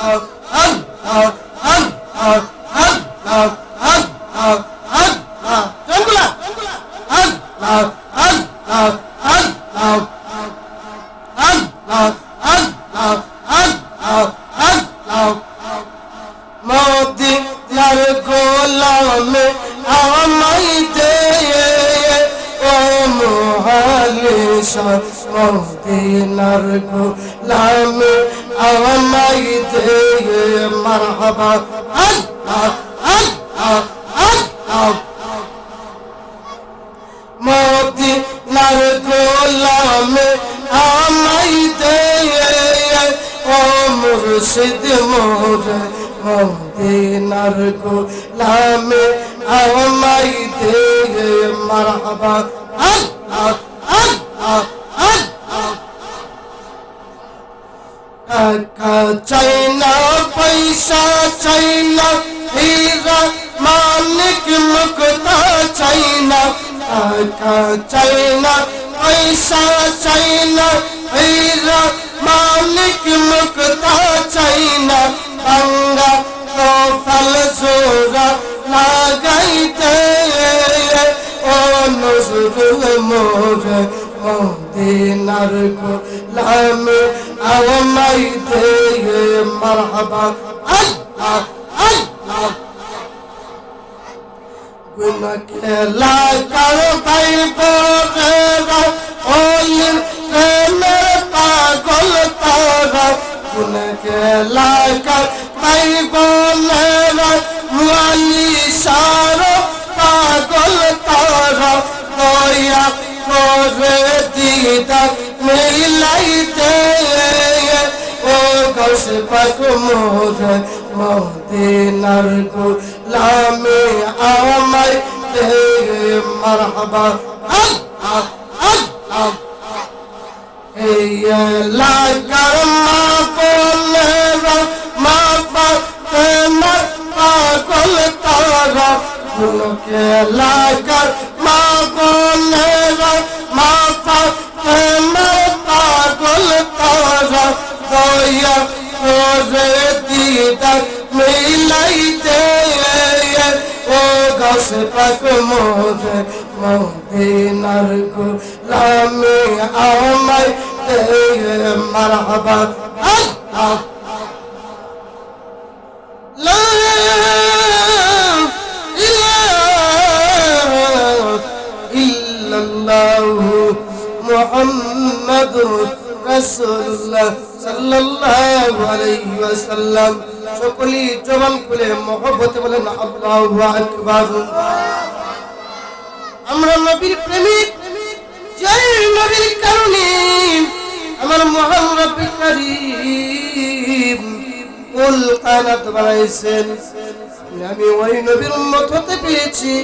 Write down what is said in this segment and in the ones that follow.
মদিনার মুর্শিদ মোর মদিনার গোলামে আমাই দে মারহাবা। আল্লাহ আল্লাহ আল্লাহ। টাকা চাই না, পয়সা চাই না, হীরা মানিক মুক্তা চাই না, পয়সা চাই মদিনার গোলামে আমাই দে মারহাবা। আল্লাহ আল্লাহ। গুন খেলা কর ভাই বোরা ওলির প্রেমের পাগল তারা। গুন খেলা কর ভাই বোনেরা মুআলি সার মোর মদিনার গোলামে আমায় দে মারহাবা। আল্লাহ আল্লাহ এই লাগার মা বলেরা মা তোমার পাগল তারা ফুলকে লাগার মা বলেরা মা তোমার পাগল তারা, দয়া দিদার মিলাইতে ও গাছ পাক মোর মদিনার গোলামে আমায় দে, মারহাবা। আল্লাহ রাসূলুল্লাহ সাল্লাল্লাহু আলাইহি ওয়াসাল্লাম। সকলেই জবান খুলে মহব্বতে বলেন, আল্লাহু আকবার। আমরা নবীর প্রেমিক জয় নবীর কারণে আমার মহান রব্বি কারীম কুল কানাত বানাইছেন। আমি ওই নবীর উম্মত হতে পেরেছি,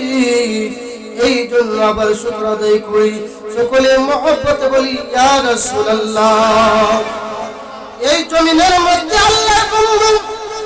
এই জন্য আবার শুকর আদায় করি। সকলে মহব্বতে বলি, ইয়া রাসূলুল্লাহ। এই জমিনের মধ্যে আল্লাহ বন্ধু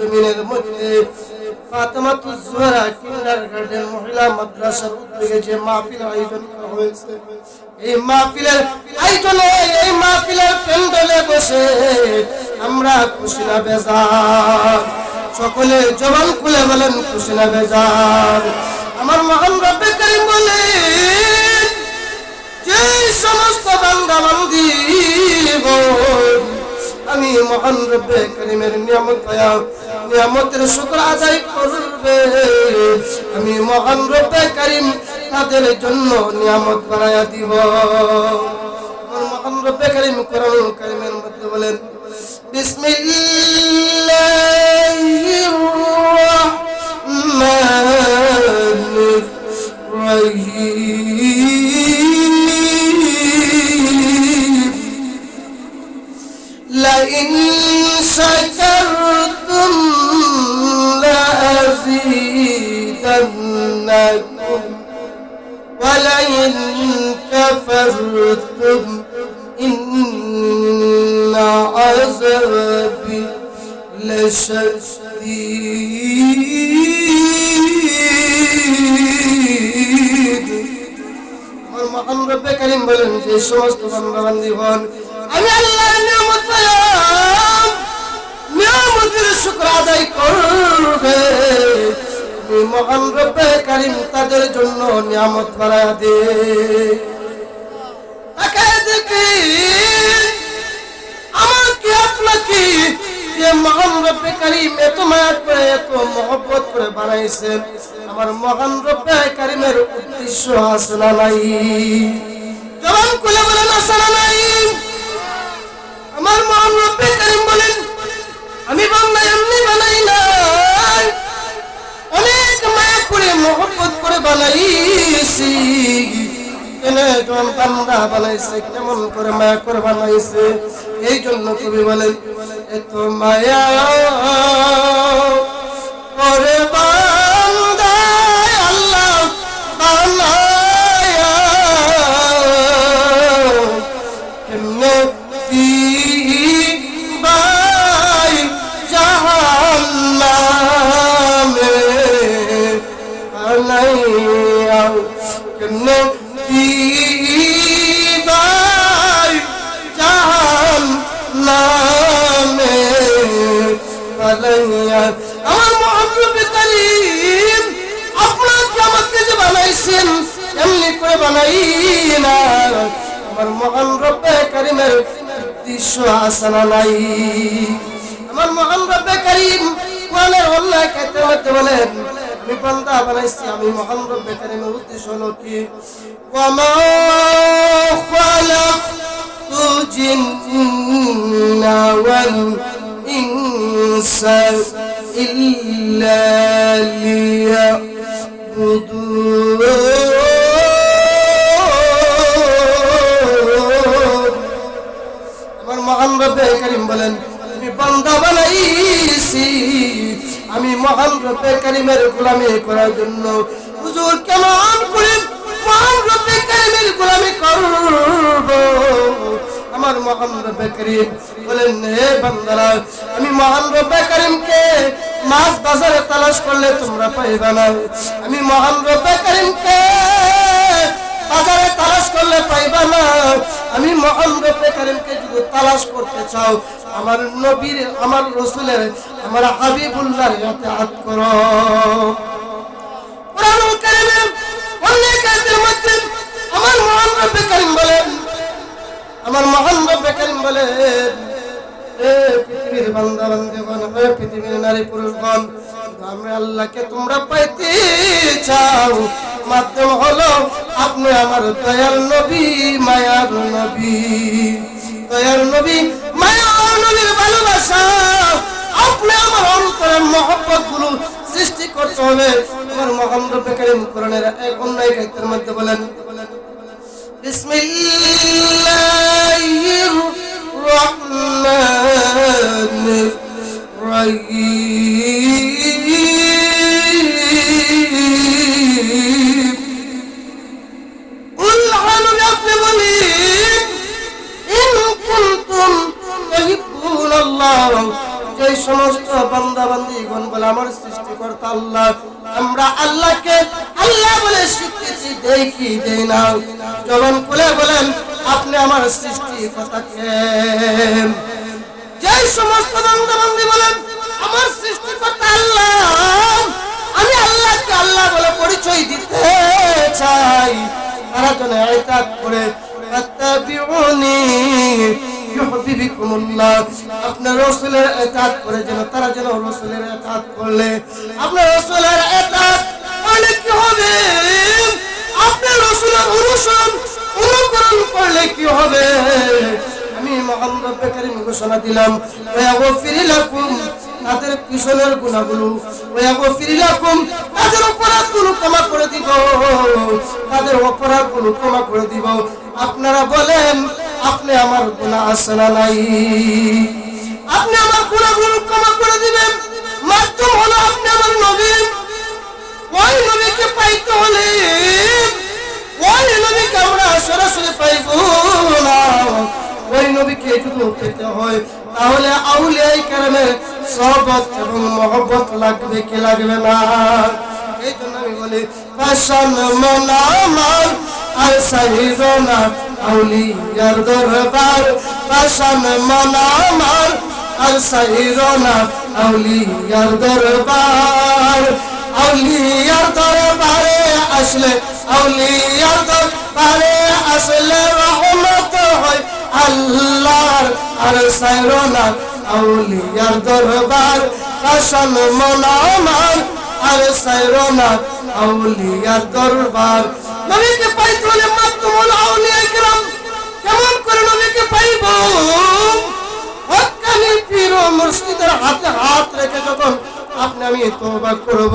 জমিনের মধ্যে হয়েছে, এই এই বসে আমরা খুশি না সকলে জবান খুলে বলেন, খুশি না বেজার। আমার মহান রব্বে করিম বলেন যে সমস্ত বান্দা বান্দি আমি মহান রব্বে করিমের নিয়ামত নিয়ামতের শুকর আদায় করবে। আমি মহান রব্বে করিম, তাদের জন্য নিয়ামত বানায়া দিব। মহান রব্বে করিম কোরআন করিমের মধ্যে বলেন বিসমিল্লাহির মহান রব্বে করিম বলেন, যে সমস্ত বান্দা বান্দিগণ আমি আল্লাহর নিয়ামত নিয়ামতের করবে। মহান রব্বে করিম তাদের জন্য নিয়ামত বাড়ায় দে। তাকে দেখি আমাকে আপনাকে যে মহান রব্বে কারিম এত মায়া করে, এত মহব্বত করে বানাইছেন, আমার মহান রব্বে কারিমের উদ্দেশ্য আছে না নাই? জবান খুলে বলেন, আছে না নাই? আমার মহান রব্বে কারিম বলেন, আমি বাংলা এমনি বানাই নাই। অনেক মায়া করে, মহব্বত করে বানাইছি। জন বান্দা বানাইছে, কেমন করে মায়া করে বানাইছে? এই জন্য কবি বলেন এত মায়া হাসানা নাই। আমার মহান রব্বে করিম কোরআনের অন্যায় কাইতে মধ্যে বলেন, আমি বান্দা বানাইছি, আমি মহান রব্বে করিমের উদ্দেশ্য হলো কি? ওয়ামা খালাকতু জিন্না ওয়াল বলেন, আমি বান্দা বানাইছি। আমি মহান রব্বে করিমের গোলামি করার জন্য। হুজুর কেমন করে মহান রব্বে করিমের গোলামি করব? আমার মহান রব্বে করিম বলেন, হে বান্দারা, আমি মহান রব্বে করিমকে মাছ বাজারে তালাশ করলে তোমরা পাইবা না। আমি মহান রব্বে করিমকে বাজারে তালাশ করলে পাইবা না। আমি মহান রূপে কারিমকে যদি তালাশ করতে চাও আমার নবীর, আমার রসুলের, আমার হাবিবুল্লাহর হাতে হাত করো আমার মহান রব্বে কারিম বলেন, আমার মহান রব্বে কারিম বলেন পৃথিবীর বান্দা বান্দিগণ পৃথিবীর নারী পুরুষগণ, আমরা আল্লাহকে তোমরা পাইতে চাও। মাধ্যম হলো আপনি আমার দয়াল নবী, মায়ার নবী। দয়ার নবী নবীর ভালোবাসা। আপনি আমার অন্তরের মহব্বতগুলো সৃষ্টি করতে হবে আমার মোহাম্মদ কারিম কোরআনের এক অন্য এক আয়াতের মধ্যে বলেন, বিসমিল্লাহির রহমানির রহিম। উল আলামিন সমস্ত বান্দা বান্দিগণ বলে আমার সৃষ্টিকর্তা আল্লাহ। আমরা আল্লাহকে আল্লাহ বলে স্বীকৃতি কি দেই না? জবান খুলে বলেন, আপনি আমার সৃষ্টিকর্তাকে। যে সমস্ত বান্দা বান্দি বলেন, আমার সৃষ্টিকর্তা আল্লাহ। আমি আল্লাহকে আল্লাহ বলে পরিচয় দিতে চাই। তারা যেন এতাত করে ইউহিব্বুকুমুল্লাহ আপনার রাসূলের এতাত করে যেন, তারা যেন রাসূলের এতাত করলে। আপনার রাসূলের রব্বে কারীম ঘোষণা দিলাম তাদের পিছনের গুণাগুলো তাদের অপরাধগুলো ক্ষমা করে দিব, তাদের অপরাধগুলো ক্ষমা করে দিব। আপনারা বলেন আপনি আমার গুণা আসনা নাই। আপনি আমার গুণাগুলো ক্ষমা করে দিবেন। মাধ্যম হলো আপনি আমার নবী। ওই নবীকে পাইতে হলে, ওই নবীকে আমরা সরাসরি পাইব না। ওই নবীকে এটুকু পেতে হয়। তাহলে এই কারণে সহবত এবং মহব্বত লাগবে কি লাগবে না? এই জন্য আমি বলি ফ্যাশন মন আর সাহিরনা আউলিয়ার দরবার ফ্যাশন মনামার আর সাহিরনা আউলিয়ার দরবার, আউলিয়ার দরবারে আসলে, আউলিয়ার দরবারে আসলে রহমত হয় আল্লাহর। আর সাইরনা আউলিয়ার দরবার কাশন মনামার আর সাইরনা আউলিয়ার দরবার। নবীকে পাইতে হলে মাধ্যমুল আউলিয়া کرام কেমন করে নবীকে পাইব? হক্কানি পীর মুর্শিদের হাতে হাত রেখে যখন আপনি আমি তওবা করব।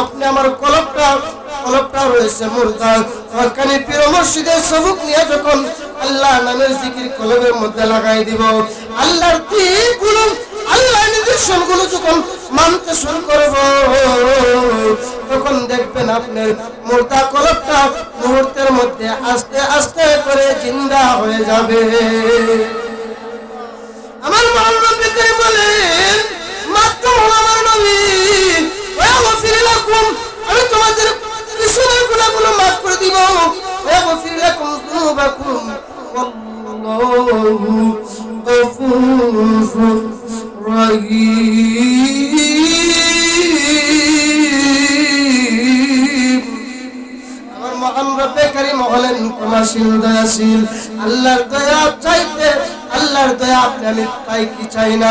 আপনি আমার কলবটা কলবটা রয়েছে মুর্দা। হক্কানি পীর মুর্শিদের সবুক নিয়ে যখন আল্লাহ নামের জিকির কলবের মধ্যে লাগাই দিব, আল্লাহর দিকগুলো আল্লাহ নির্দেশনগুলো যখন মানতে শুরু করব, তখন দেখবেন আপনার মুর্দা কলবটা মুহূর্তের মধ্যে আস্তে আস্তে করে জিন্দা হয়ে যাবে। আমার বিক্রি বলেন মাধ্যম হলো আমার নবী। আমি তোমাদের পিছনের গুনাহগুলো মাফ করে দিব। আমার মহান রব্বে কারিম হলেন ক্ষমাশীল, দয়াশীল। আল্লাহর দয়া চাইতে, আল্লাহর দয়া আপনি আমি পাই কি চাই না?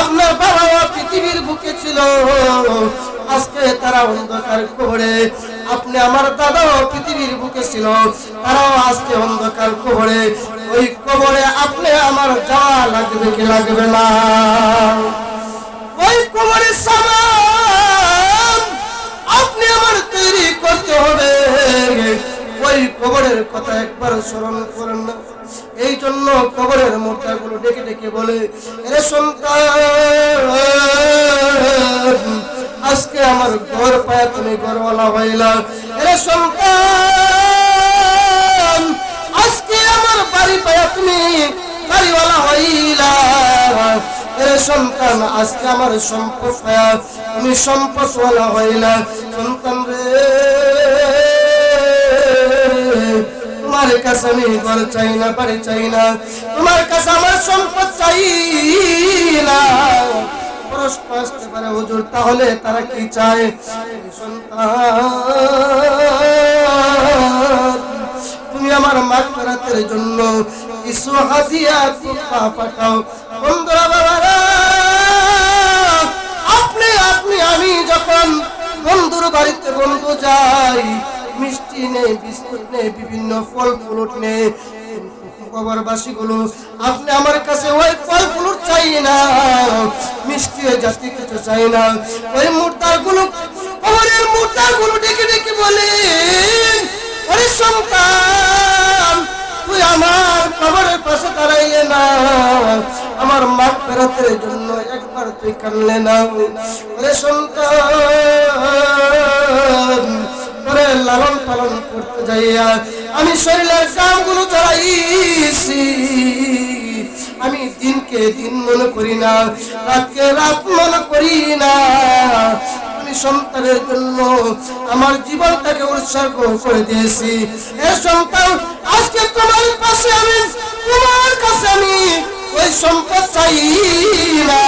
আপনার বাবা পৃথিবীর বুকে ছিল। আজকে তারা অন্ধকার কবরে। আপনি আমার দাদাও পৃথিবীর বুকে ছিল। তারাও আজকে অন্ধকার কবরে। ওই কবরে আপনি আমার যাওয়া লাগবে কি লাগবে না। ওই কবরের সামান আপনি আমার তৈরি করতে হবে। ওই কবরের কথা একবার স্মরণ করেন। না এই জন্য কবরের মোটাগুলো ডেকে ডেকে বলে রে সন্তান, আজকে আমার ঘর পায়া তুমি ঘরওয়ালা হইলা। রে সন্তান, আজকে আমার বাড়ি পায়া তুমি বাড়িওয়ালা হইলা। সন্তান, আজকে আমার সম্পদ তুমি সম্পদওয়ালা হইলা। সন্তান রে তোমার কাছে আমি ঘর চাই না, বাড়ি চাই না। তোমার কাছে আমার সম্পদ চাই না। প্রশ্ন আসতে পারে হুজুর, তাহলে তারা কি চায়? সন্তান, তুমি আমার মাগফিরাতের জন্য কিছু হাদিয়া পাঠাও। বন্ধুরা, বাবারা, আপনি আপনি, আমি যখন বন্ধুর বাড়িতে বন্ধু যাই মিষ্টি নেই বিস্কুট নেই বিভিন্ন ফল ফ্রুট নেই কবরবাসী গুলো আপনি আমার কাছে ওই ফল ফ্রুট চাই না, মিষ্টি জাতি কিছু চাই না। ওই মুর্দারগুলো কবরের মুর্দারগুলো ডেকে ডেকে বলে, ওরে সন্তান আমার কবরের পাশে দাঁড়াইলে না, আমার মা ফেরাতের জন্য একবার তুই কানলে না। ওরে সন্তান করে লালন পালন করতে যাইয়া আমি শরীরের কামগুলো চালাইছি আমি দিনকে দিন মনে করি না, রাতকে রাত মনে করি না। আমি সন্তানের জন্য আমার জীবনটাকে উৎসর্গ করে দিয়েছি। এ সন্তান, আজকে তোমার পাশে আমি, তোমার কাছে আমি ওই সম্পদ চাই না।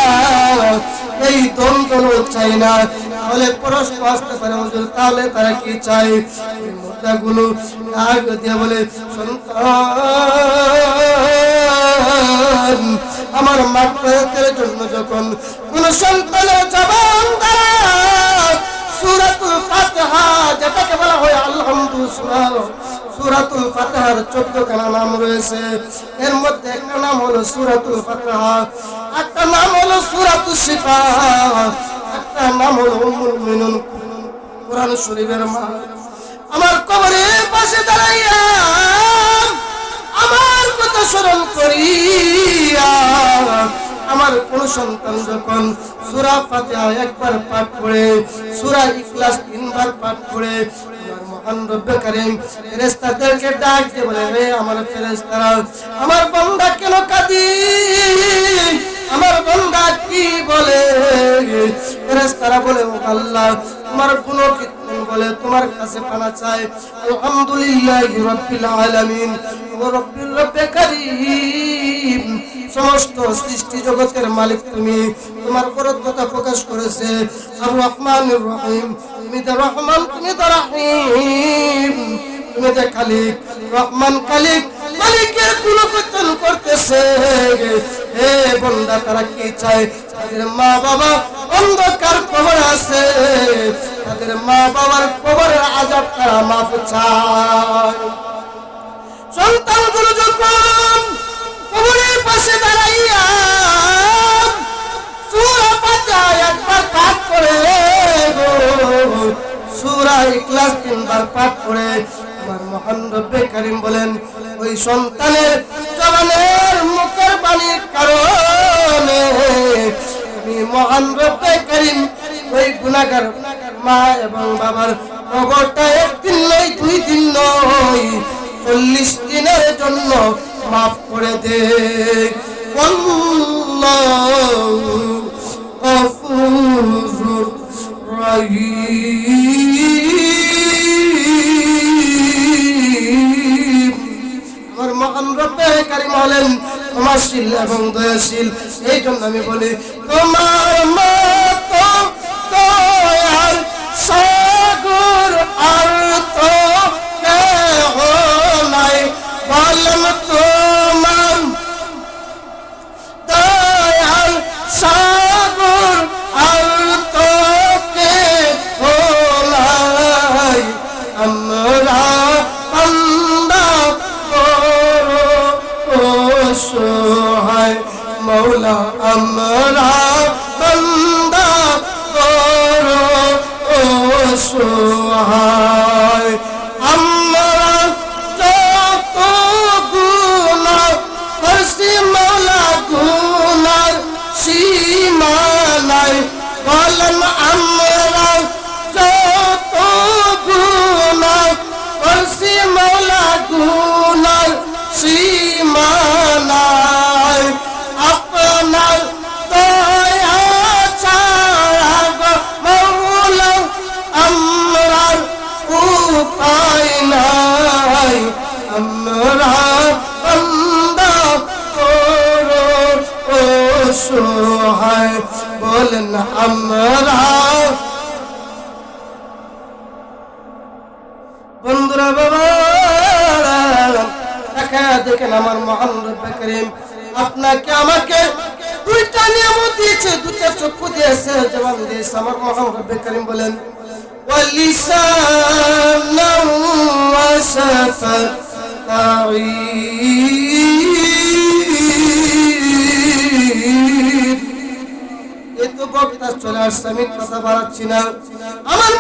এই দ্বন্দ্ব চাই না। তাহলে প্রশ্ন আসতে পারে হুজুর, তাহলে তারা কি চায়? ওই মুদ্রাগুলো আগ দিয়ে বলে, সন্তান, আমার মাত্রের জন্য যখন কোন সন্তানের জবান দ্বারা সূরাতুল ফাতিহা যেটাকে বলা হয় আলহামদুলিল্লাহ সূরাতুল ফাতিহার 14 খানা নাম রয়েছে। এর মধ্যে একটা নাম হলো সূরাতুল একটা নাম হলো শিফা, একটা নাম হলো উম্মুল শরীফের মা। আমার পাশে দাঁড়াইয়া আমার কথা স্মরণ করিয়া, আমার কোন সন্তান যখন সুরা ফাতিহা একবার পাঠ করে সুরা ইখলাস তিনবার পাঠ করে আমার ফেরেস্তারা আমার বান্দা কেন কাঁদি? আমার বন্দা কি বলে? ফেরেস্তারা বলে আল্লাহ আমার কোনো বলে তোমার কাছে পানা চাই। আলহামদুলিল্লাহ রব্বিল আলামিন। ও রব্বিল রব্বে কারীম, সমস্ত সৃষ্টি জগতের মালিক তুমি। তোমার পরত্বতা প্রকাশ করেছে। আর রহিম, তুমি তো রহমান, তুমি তো রাহিম। তুমি যে খালিক, রহমান খালিক, মালিকের করতেছে। হে বন্দা, তারা কি চায়? মা বাবা অন্ধকার কবর আছে। তাদের মা বাবার কবরের আজাব তারা মাফ চায়। সন্তানগুলো যখন কবরের পাশে দাঁড়াইয়া পাঠ করে তিনবার পাঠ করে বলেন, ওই সন্তানের জবানের মুখের বাণীর কারণে মহান রব্বে কারীম ওই গুনাহগার মা এবং বাবার কবরটা একদিন নয়, দুই দিন নয়, চল্লিশ দিনের জন্য মাফ করে দে। আমার মহান রব্বে কারিম হলেন ক্ষমাশীল এবং দয়াশীল এই জন্য আমি বলি তোমার মতো দয়াল সাগর সীমা বলেন আমরা বন্ধুরা বাবা দেখা দেখেন আমার মহান রব্বে করিম আপনাকে আমাকে দুইটা নিয়ামত দিয়েছে দুটা চক্ষু দিয়েছে জবান দিয়েছে আমার মহান রব্বে করিম বলেন ولسانا وشفتين এই তো বক্তা চলে আসছে আমি কথা বাড়াচ্ছি না। আমার